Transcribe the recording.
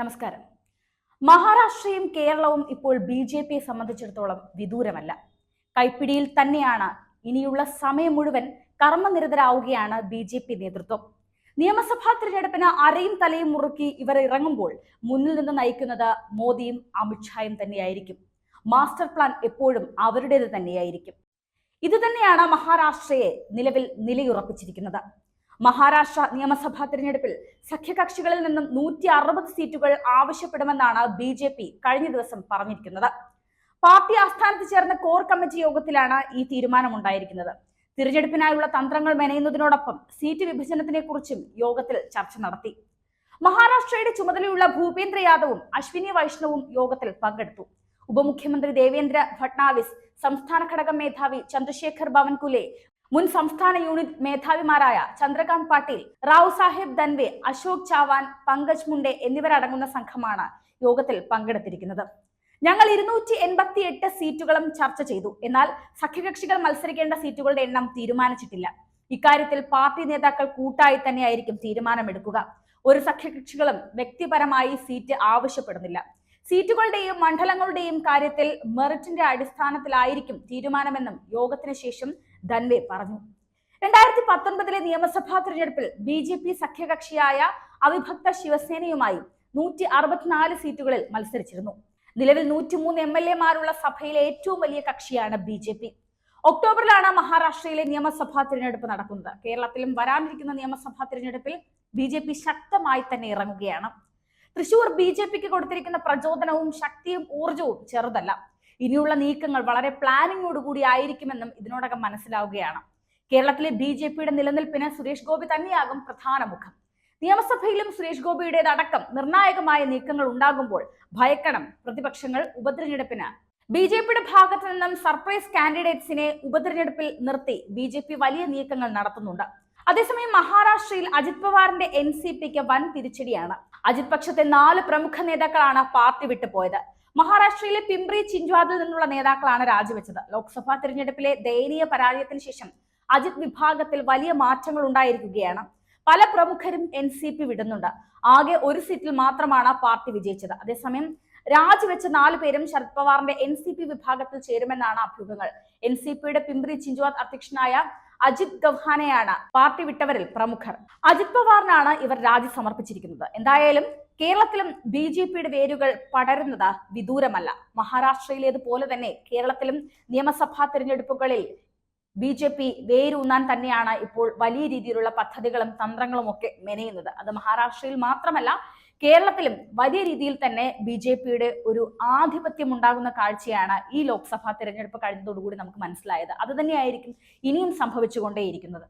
നമസ്കാരം. മഹാരാഷ്ട്രയും കേരളവും ഇപ്പോൾ ബി ജെ പിയെ സംബന്ധിച്ചിടത്തോളം വിദൂരമല്ല. കൈപ്പിടിയിൽ തന്നെയാണ് ഇനിയുള്ള സമയം മുഴുവൻ കർമ്മനിരതരാവുകയാണ് ബി ജെ പി നേതൃത്വം. നിയമസഭാ തിരഞ്ഞെടുപ്പിന് അരയും തലയും മുറുക്കി ഇവർ ഇറങ്ങുമ്പോൾ മുന്നിൽ നിന്ന് നയിക്കുന്നത് മോദിയും അമിത്ഷായും തന്നെയായിരിക്കും. മാസ്റ്റർ പ്ലാൻ എപ്പോഴും അവരുടേത് തന്നെയായിരിക്കും. ഇതുതന്നെയാണ് മഹാരാഷ്ട്രയെ നിലവിൽ നിലയുറപ്പിച്ചിരിക്കുന്നത്. മഹാരാഷ്ട്ര നിയമസഭാ തിരഞ്ഞെടുപ്പിൽ സഖ്യകക്ഷികളിൽ നിന്നും നൂറ്റി അറുപത് സീറ്റുകൾ ആവശ്യപ്പെടുമെന്നാണ് ബി ജെ പി കഴിഞ്ഞ ദിവസം പറഞ്ഞിരിക്കുന്നത്. പാർട്ടി ആസ്ഥാനത്ത് ചേർന്ന കോർ കമ്മിറ്റി യോഗത്തിലാണ് ഈ തീരുമാനമുണ്ടായിരിക്കുന്നത്. തിരഞ്ഞെടുപ്പിനായുള്ള തന്ത്രങ്ങൾ മെനയുന്നതിനോടൊപ്പം സീറ്റ് വിഭജനത്തിനെ കുറിച്ചും യോഗത്തിൽ ചർച്ച നടത്തി. മഹാരാഷ്ട്രയുടെ ചുമതലയുള്ള ഭൂപേന്ദ്ര യാദവും അശ്വിനി വൈഷ്ണവും യോഗത്തിൽ പങ്കെടുത്തു. ഉപമുഖ്യമന്ത്രി ദേവേന്ദ്ര ഫട്നാവിസ് സംസ്ഥാന ഘടകം മേധാവി ചന്ദ്രശേഖർ ബവൻകുലെ മുൻ സംസ്ഥാന യൂണിറ്റ് മേധാവിമാരായ ചന്ദ്രകാന്ത് പാട്ടീൽ റാവു സാഹേബ് ദൻവെ അശോക് ചാവാൻ പങ്കജ് മുണ്ടെ എന്നിവരടങ്ങുന്ന സംഘമാണ് യോഗത്തിൽ പങ്കെടുത്തിരിക്കുന്നത്. ഞങ്ങൾ ഇരുന്നൂറ്റി എൺപത്തി എട്ട് സീറ്റുകളും ചർച്ച ചെയ്തു. എന്നാൽ സഖ്യകക്ഷികൾ മത്സരിക്കേണ്ട സീറ്റുകളുടെ എണ്ണം തീരുമാനിച്ചിട്ടില്ല. ഇക്കാര്യത്തിൽ പാർട്ടി നേതാക്കൾ കൂട്ടായി തന്നെയായിരിക്കും തീരുമാനമെടുക്കുക. ഒരു സഖ്യകക്ഷികളും വ്യക്തിപരമായി സീറ്റ് ആവശ്യപ്പെടുന്നില്ല. സീറ്റുകളുടെയും മണ്ഡലങ്ങളുടെയും കാര്യത്തിൽ മെറിറ്റിന്റെ അടിസ്ഥാനത്തിലായിരിക്കും തീരുമാനമെന്നും യോഗത്തിന് ശേഷം ധൻവെ പറഞ്ഞു. രണ്ടായിരത്തി പത്തൊൻപതിലെ നിയമസഭാ തിരഞ്ഞെടുപ്പിൽ ബി ജെ പി സഖ്യകക്ഷിയായ അവിഭക്ത ശിവസേനയുമായി നൂറ്റി അറുപത്തിനാല് സീറ്റുകളിൽ മത്സരിച്ചിരുന്നു. നിലവിൽ നൂറ്റിമൂന്ന് എം എൽ എമാരുള്ള സഭയിലെ ഏറ്റവും വലിയ കക്ഷിയാണ് ബി ജെ പി. ഒക്ടോബറിലാണ് മഹാരാഷ്ട്രയിലെ നിയമസഭാ തിരഞ്ഞെടുപ്പ് നടക്കുന്നത്. കേരളത്തിലും വരാനിരിക്കുന്ന നിയമസഭാ തിരഞ്ഞെടുപ്പിൽ ബി ജെ പി ശക്തമായി തന്നെ ഇറങ്ങുകയാണ്. തൃശൂർ ബി ജെ പിക്ക് കൊടുത്തിരിക്കുന്ന പ്രചോദനവും ശക്തിയും ഊർജവും ചെറുതല്ല. ഇനിയുള്ള നീക്കങ്ങൾ വളരെ പ്ലാനിങ്ങോട് കൂടി ആയിരിക്കുമെന്നും ഇതിനോടകം മനസ്സിലാവുകയാണ്. കേരളത്തിലെ ബി ജെ പിയുടെ നിലനിൽപ്പിന് സുരേഷ് ഗോപി തന്നെയാകും പ്രധാന മുഖം. നിയമസഭയിലും സുരേഷ് ഗോപിയുടേതടക്കം നിർണായകമായ നീക്കങ്ങൾ ഉണ്ടാകുമ്പോൾ ഭയക്കണം പ്രതിപക്ഷങ്ങൾ ഉപതെരഞ്ഞെടുപ്പിന്. ബി ജെ പിയുടെ ഭാഗത്തു നിന്നും സർപ്രൈസ് കാൻഡിഡേറ്റ്സിനെ ഉപതെരഞ്ഞെടുപ്പിൽ നിർത്തി ബി ജെ പി വലിയ നീക്കങ്ങൾ നടത്തുന്നുണ്ട്. അതേസമയം മഹാരാഷ്ട്രയിൽ അജിത് പവാറിന്റെ എൻ സി പിക്ക് വൻ തിരിച്ചടിയാണ്. അജിത് പക്ഷത്തെ നാല് പ്രമുഖ നേതാക്കളാണ് പാർട്ടി വിട്ടുപോയത്. മഹാരാഷ്ട്രയിലെ പിംബ്രി ചിൻജ്വാദിൽ നിന്നുള്ള നേതാക്കളാണ് രാജിവെച്ചത്. ലോക്സഭാ തെരഞ്ഞെടുപ്പിലെ ദയനീയ പരാജയത്തിന് ശേഷം അജിത് വിഭാഗത്തിൽ വലിയ മാറ്റങ്ങൾ ഉണ്ടായിരിക്കുകയാണ്. പല പ്രമുഖരും എൻ സി പി വിടുന്നുണ്ട്. ആകെ ഒരു സീറ്റിൽ മാത്രമാണ് പാർട്ടി വിജയിച്ചത്. അതേസമയം രാജിവെച്ച നാലു പേരും ശരത് പവാറിന്റെ എൻ സി പി വിഭാഗത്തിൽ ചേരുമെന്നാണ് അഭ്യൂഹങ്ങൾ. എൻ സി പിയുടെ പിംബ്രി ചിഞ്ച്വാദ് അധ്യക്ഷനായ അജിത് ഗവ്ഹാനെയാണ് പാർട്ടി വിട്ടവരിൽ പ്രമുഖർ. അജിത് പവാറിനാണ് ഇവർ രാജി സമർപ്പിച്ചിരിക്കുന്നത്. എന്തായാലും കേരളത്തിലും ബി ജെ പിയുടെ വേരുകൾ പടരുന്നത് വിദൂരമല്ല. മഹാരാഷ്ട്രയിലേതുപോലെ തന്നെ കേരളത്തിലും നിയമസഭാ തിരഞ്ഞെടുപ്പുകളിൽ ബി ജെ പി വേരൂന്നാൻ തന്നെയാണ് ഇപ്പോൾ വലിയ രീതിയിലുള്ള പദ്ധതികളും തന്ത്രങ്ങളും ഒക്കെ മെനയുന്നത്. അത് മഹാരാഷ്ട്രയിൽ മാത്രമല്ല കേരളത്തിലും വലിയ രീതിയിൽ തന്നെ ബി ജെ പിയുടെ ഒരു ആധിപത്യം ഉണ്ടാകുന്ന കാഴ്ചയാണ് ഈ ലോക്സഭാ തിരഞ്ഞെടുപ്പ് കഴിഞ്ഞതോടുകൂടി നമുക്ക് മനസ്സിലായത്. അത് തന്നെയായിരിക്കും ഇനിയും സംഭവിച്ചുകൊണ്ടേയിരിക്കുന്നത്.